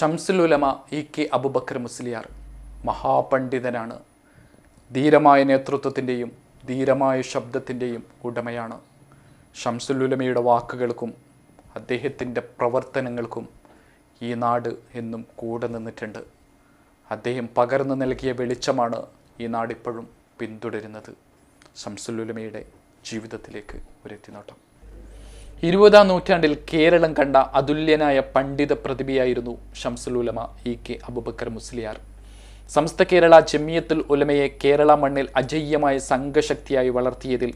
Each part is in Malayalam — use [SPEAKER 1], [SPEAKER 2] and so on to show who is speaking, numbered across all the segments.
[SPEAKER 1] ഷംസുലുലമ ഇ കെ അബുബക്കർ മുസ്ലിയാർ മഹാപണ്ഡിതനാണ്. ധീരമായ നേതൃത്വത്തിന്റെയും ധീരമായ ശബ്ദത്തിന്റെയും ഉടമയാണ്. ഷംസുലുലമയുടെ വാക്കുകൾക്കും അദ്ദേഹത്തിന്റെ പ്രവർത്തനങ്ങൾക്കും ഈ നാട് എന്നും കൂടെ നിന്നിട്ടുണ്ട്. അദ്ദേഹം പകർന്നു നൽകിയ വെളിച്ചമാണ് ഈ നാടിപ്പോഴും പിന്തുടരുന്നത്. ഷംസുലുലമയുടെ ജീവിതത്തിലേക്ക് ഒരു എത്തിനോട്ടം ഇരുപതാം നൂറ്റാണ്ടിൽ കേരളം കണ്ട അതുല്യനായ പണ്ഡിത പ്രതിഭയായിരുന്നു ഷംസുലുലമ ഇ. കെ. അബുബക്കർ മുസ്ലിയാർ. സമസ്ത കേരള ജമിയത്തുൽ ഉലമയെ കേരള മണ്ണിൽ അജയ്യമായ സംഘശക്തിയായി വളർത്തിയതിൽ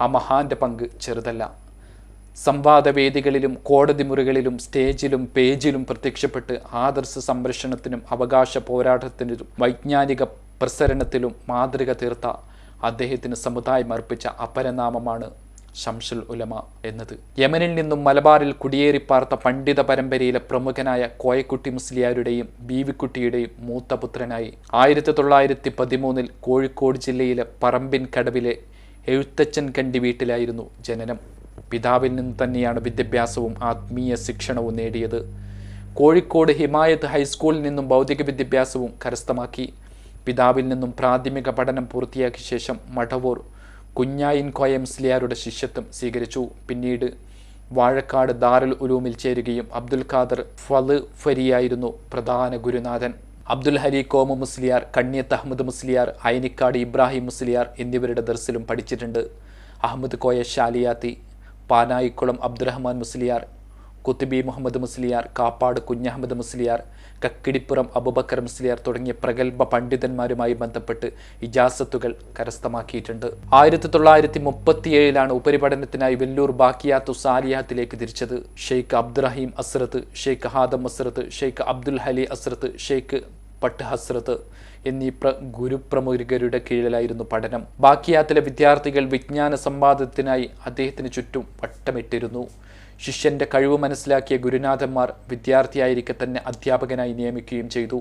[SPEAKER 1] ആ മഹാന്റെ പങ്ക് ചെറുതല്ല. സംവാദവേദികളിലും കോടതി മുറികളിലും സ്റ്റേജിലും പേജിലും പ്രത്യക്ഷപ്പെട്ട് ആദർശ സംരക്ഷണത്തിനും അവകാശ പോരാട്ടത്തിനും വൈജ്ഞാനിക പ്രസരണത്തിലും മാതൃക തീർത്ത അദ്ദേഹത്തിന് സമുദായം അർപ്പിച്ച അപരനാമമാണ് ഷംസുൽ ഉലമ എന്നത്. യമനിൽ നിന്നും മലബാറിൽ കുടിയേറിപ്പാർത്ത പണ്ഡിത പരമ്പരയിലെ പ്രമുഖനായ കോയക്കുട്ടി മുസ്ലിയാരുടെയും ബീവിക്കുട്ടിയുടെയും മൂത്ത പുത്രനായി. ആയിരത്തി തൊള്ളായിരത്തി പതിമൂന്നിൽ കോഴിക്കോട് ജില്ലയിലെ പറമ്പിൻ കടവിലെ എഴുത്തച്ഛൻ കണ്ടി വീട്ടിലായിരുന്നു ജനനം. പിതാവിൽ നിന്ന് തന്നെയാണ് വിദ്യാഭ്യാസവും ആത്മീയ ശിക്ഷണവും നേടിയത്. കോഴിക്കോട് ഹിമായത്ത് ഹൈസ്കൂളിൽ നിന്നും ഭൗതിക വിദ്യാഭ്യാസവും കരസ്ഥമാക്കി. പിതാവിൽ നിന്നും പ്രാഥമിക പഠനം പൂർത്തിയാക്കിയ ശേഷം മടവൂർ കുഞ്ഞായിൻ കോയ മുസ്ലിയാരുടെ ശിഷ്യത്വം സ്വീകരിച്ചു. പിന്നീട് വാഴക്കാട് ദാറുൽ ഉലൂമിൽ ചേരുകയും അബ്ദുൽ ഖാദർ ഫൽ ഫരിയായിരുന്നു പ്രധാന ഗുരുനാഥൻ. അബ്ദുൽ ഹരി കോമ മുസ്ലിയാർ കണ്ണിയത്ത് അഹമ്മദ് മുസ്ലിയാർ അയനിക്കാട് ഇബ്രാഹിം മുസ്ലിയാർ എന്നിവരുടെ ദർസിലും പഠിച്ചിട്ടുണ്ട്. അഹമ്മദ് കോയ ഷാലിയാത്തി പാനായിക്കുളം അബ്ദുറഹ്മാൻ മുസ്ലിയാർ കുത്തുബി മുഹമ്മദ് മുസ്ലിയാർ കാപ്പാട് കുഞ്ഞഹമ്മദ് മുസ്ലിയാർ കക്കിടിപ്പുറം അബുബക്കർ മുസ്ലിയാർ തുടങ്ങിയ പ്രഗത്ഭ പണ്ഡിതന്മാരുമായി ബന്ധപ്പെട്ട് ഇജാസത്തുകൾ കരസ്ഥമാക്കിയിട്ടുണ്ട്. ആയിരത്തി തൊള്ളായിരത്തി മുപ്പത്തിയേഴിലാണ് ഉപരിപഠനത്തിനായി വെല്ലൂർ ബാക്കിയാത്തു സാലിയാത്തിലേക്ക് തിരിച്ചത്. ഷെയ്ഖ് അബ്ദുറഹീം അസ്രത്ത് ഷെയ്ഖ് ഹാദം അസ്രത്ത് ഷെയ്ഖ് അബ്ദുൽ ഹലി അസ്രത്ത് ഷെയ്ഖ് പട്ട് ഹസ്രത്ത് എന്നീ പ്ര ഗുരുപ്രമുഖരുടെ കീഴിലായിരുന്നു പഠനം. ബാക്കിയാത്തിലെ വിദ്യാർത്ഥികൾ വിജ്ഞാന സമ്പാദത്തിനായി അദ്ദേഹത്തിന് ചുറ്റും വട്ടമിട്ടിരുന്നു. ശിഷ്യന്റെ കഴിവ് മനസ്സിലാക്കിയ ഗുരുനാഥന്മാർ വിദ്യാർത്ഥിയായിരിക്കെ തന്നെ അധ്യാപകനായി നിയമിക്കുകയും ചെയ്തു.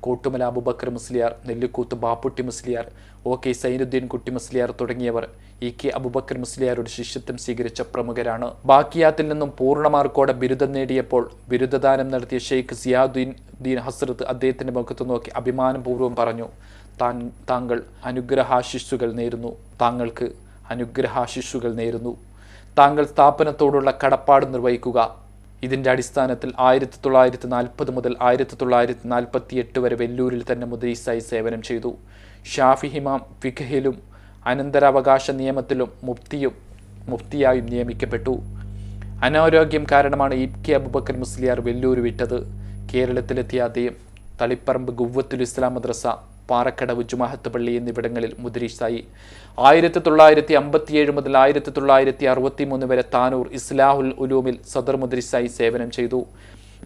[SPEAKER 1] കോട്ടുമല അബുബക്കർ മുസ്ലിയാർ നെല്ലിക്കൂത്ത് ബാപ്പുട്ടി മുസ്ലിയാർ ഒ കെ സൈനുദ്ദീൻ കുട്ടി മുസ്ലിയാർ തുടങ്ങിയവർ ഇ കെ അബുബക്കർ മുസ്ലിയാരുടെ ശിഷ്യത്വം സ്വീകരിച്ച പ്രമുഖരാണ്. ബാക്കിയാത്തിൽ നിന്നും പൂർണ മാർക്കോടെ ബിരുദം നേടിയപ്പോൾ ബിരുദദാനം നടത്തിയ ഷെയ്ഖ് സിയാദുദ്ദീൻ ദീൻ ഹസ്രത്ത് അദ്ദേഹത്തിന്റെ മുഖത്ത് നോക്കി അഭിമാനപൂർവം പറഞ്ഞു താൻ താങ്കൾ അനുഗ്രഹാശിസ്സുകൾ നേരുന്നു. താങ്കൾക്ക് അനുഗ്രഹാശിസ്സുകൾ നേരുന്നു. താങ്കൾ സ്ഥാപനത്തോടുള്ള കടപ്പാട് നിർവഹിക്കുക. ഇതിന്റെ അടിസ്ഥാനത്തിൽ ആയിരത്തി തൊള്ളായിരത്തി നാൽപ്പത് മുതൽ ആയിരത്തി തൊള്ളായിരത്തി നാൽപ്പത്തി എട്ട് വരെ വെല്ലൂരിൽ തന്നെ മുദ്രീസായി സേവനം ചെയ്തു. ഷാഫി ഹിമാം ഫിഖഹിലും അനന്തരാവകാശ നിയമത്തിലും മുഫ്തിയും മുഫ്തിയായും നിയമിക്കപ്പെട്ടു. അനാരോഗ്യം കാരണമാണ് ഇ കെ അബുബക്കർ മുസ്ലിയാർ വെല്ലൂർ വിട്ടത്. കേരളത്തിലെത്തിയ അദ്ദേഹം തളിപ്പറമ്പ് ഗുവ്വത്തുൽ ഇസ്ലാം മദ്രസ പാറക്കടവ് ജുമാഹത്ത് പള്ളി എന്നിവിടങ്ങളിൽ മുദ്രീസായി. ആയിരത്തി തൊള്ളായിരത്തി അമ്പത്തിയേഴ് മുതൽ ആയിരത്തി തൊള്ളായിരത്തി അറുപത്തി മൂന്ന് വരെ താനൂർ ഇസ്ലാഹുൽ ഉലൂമിൽ സദർ മുദ്രീസായി സേവനം ചെയ്തു.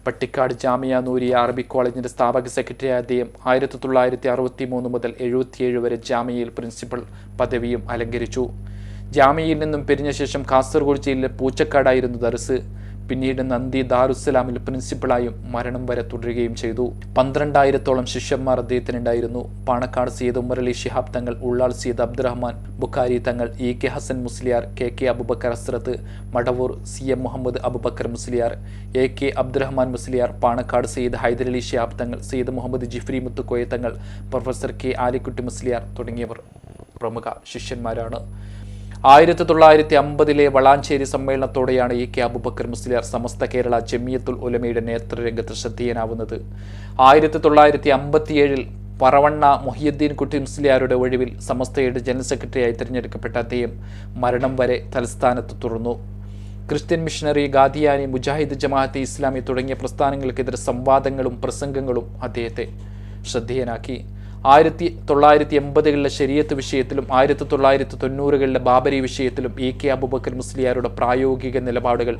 [SPEAKER 1] പട്ടിക്കാട് ജാമിയ നൂരിയ അറബിക് കോളേജിന്റെ സ്ഥാപക സെക്രട്ടറി അദ്ദേഹം ആയിരത്തി തൊള്ളായിരത്തി അറുപത്തി മൂന്ന് മുതൽ എഴുപത്തിയേഴ് വരെ ജാമിയയിൽ പ്രിൻസിപ്പൽ പദവിയും അലങ്കരിച്ചു. ജാമിയയിൽ നിന്നും പിരിഞ്ഞ ശേഷം കാസർഗോഡ് ജില്ലയിലെ പൂച്ചക്കാടായിരുന്നു ദർസ്. പിന്നീട് നന്ദി ദാറുസലാമിൽ പ്രിൻസിപ്പളായും മരണം വരെ തുടരുകയും ചെയ്തു. പന്ത്രണ്ടായിരത്തോളം ശിഷ്യന്മാർ അദ്ദേഹത്തിനുണ്ടായിരുന്നു. Panakkad Sayyid Ummerali Shihab Thangal Ullal Sayyid Abdurahman Bukhari Thangal E K Hasan Musliyar K K Abubakar Hazrat Madavoor C M Muhammad Abubakar Musliyar A K Abdurahman Musliyar Panakkad Sayyid Hyderali Shihab Thangal Sayyid Muhammad Jifri Muthukoya Thangal professor K Alikutty Musliyar തുടങ്ങിയവർ പ്രമുഖ ശിഷ്യന്മാരാണ്. ആയിരത്തി തൊള്ളായിരത്തി അമ്പതിലെ വളാഞ്ചേരി സമ്മേളനത്തോടെയാണ് ഇ കെ അബുബക്കർ മുസ്ലിയാർ സമസ്ത കേരള ജമിയത്തുൽ ഉലമയുടെ നേതൃരംഗത്ത് ശ്രദ്ധേയനാവുന്നത്. ആയിരത്തി തൊള്ളായിരത്തി അമ്പത്തിയേഴിൽ പറവണ്ണ മൊഹിയുദ്ദീൻ കുട്ടി മുസ്ലിയാരുടെ ഒഴിവിൽ സമസ്തയുടെ ജനറൽ സെക്രട്ടറിയായി തിരഞ്ഞെടുക്കപ്പെട്ട അദ്ദേഹം മരണം വരെ തലസ്ഥാനത്ത് തുടർന്നു ക്രിസ്ത്യൻ മിഷണറി ഗാദിയാനി മുജാഹിദ് ജമാഅത്തെ ഇസ്ലാമി തുടങ്ങിയ പ്രസ്ഥാനങ്ങൾക്കെതിരെ സംവാദങ്ങളും പ്രസംഗങ്ങളും അദ്ദേഹത്തെ ശ്രദ്ധേയനാക്കി. ആയിരത്തി തൊള്ളായിരത്തി എൺപതുകളിലെ ശരീരത്ത് വിഷയത്തിലും ആയിരത്തി തൊള്ളായിരത്തി തൊണ്ണൂറുകളിലെ ബാബരി വിഷയത്തിലും ഇ കെ അബുബക്കർ മുസ്ലിയാരുടെ പ്രായോഗിക നിലപാടുകൾ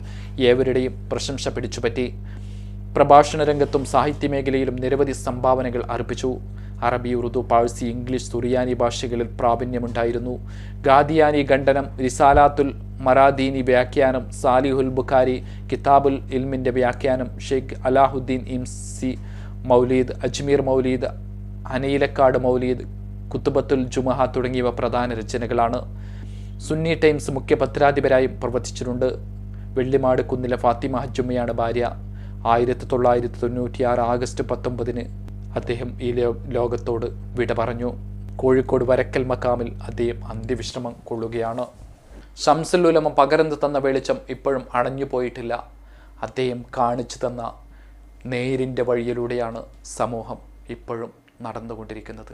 [SPEAKER 1] ഏവരുടെയും പ്രശംസ പിടിച്ചുപറ്റി. പ്രഭാഷണ രംഗത്തും സാഹിത്യ മേഖലയിലും നിരവധി സംഭാവനകൾ അർപ്പിച്ചു. അറബി ഉറുദു പാഴ്സി ഇംഗ്ലീഷ് സുറിയാനി ഭാഷകളിൽ പ്രാവീണ്യമുണ്ടായിരുന്നു. ഗാദിയാനി ഖണ്ഡനം റിസാലാത്തുൽ മറാദീനി വ്യാഖ്യാനം സാലിഹുൽ ബുഖാരി കിതാബുൽ ഇൽമിന്റെ വ്യാഖ്യാനം ഷെയ്ഖ് അലാഹുദ്ദീൻ ഇംസി മൗലീദ് അജ്മീർ മൗലീദ് അനയിലക്കാട് മൗലീദ് കുത്തുബത്തുൽ ജുമഹ തുടങ്ങിയവ പ്രധാന രചനകളാണ്. സുന്നി ടൈംസ് മുഖ്യ പത്രാധിപരായും പ്രവർത്തിച്ചിട്ടുണ്ട്. വെള്ളിമാട് കുന്നിലെ ഫാത്തിമ ഹജ്ജുമ്മയാണ് ഭാര്യ. ആയിരത്തി തൊള്ളായിരത്തി തൊണ്ണൂറ്റിയാറ് ആഗസ്റ്റ് പത്തൊമ്പതിന് അദ്ദേഹം ഈ ലോകത്തോട് വിട പറഞ്ഞു. കോഴിക്കോട് വരക്കൽ മക്കാമിൽ അദ്ദേഹം അന്ത്യവിശ്രമം കൊള്ളുകയാണ്. ഷംസുൽ ഉലമ പകർന്നു തന്ന വെളിച്ചം ഇപ്പോഴും അണഞ്ഞു പോയിട്ടില്ല. അദ്ദേഹം കാണിച്ചു തന്ന നേരിന്റെ വഴിയിലൂടെയാണ് സമൂഹം ഇപ്പോഴും നടന്നുകൊണ്ടിരിക്കുന്നത്.